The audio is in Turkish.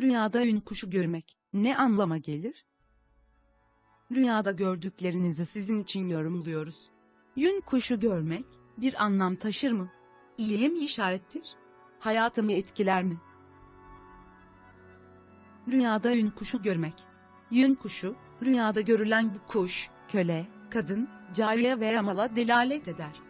Rüyada ün kuşu görmek ne anlama gelir? Rüyada gördüklerinizi sizin için yorumluyoruz. Yün kuşu görmek bir anlam taşır mı? İyiye mi işarettir? Hayatımı etkiler mi? Rüyada yün kuşu görmek. Yün kuşu, rüyada görülen bu kuş, köle, kadın, cariye veya mala delalet eder.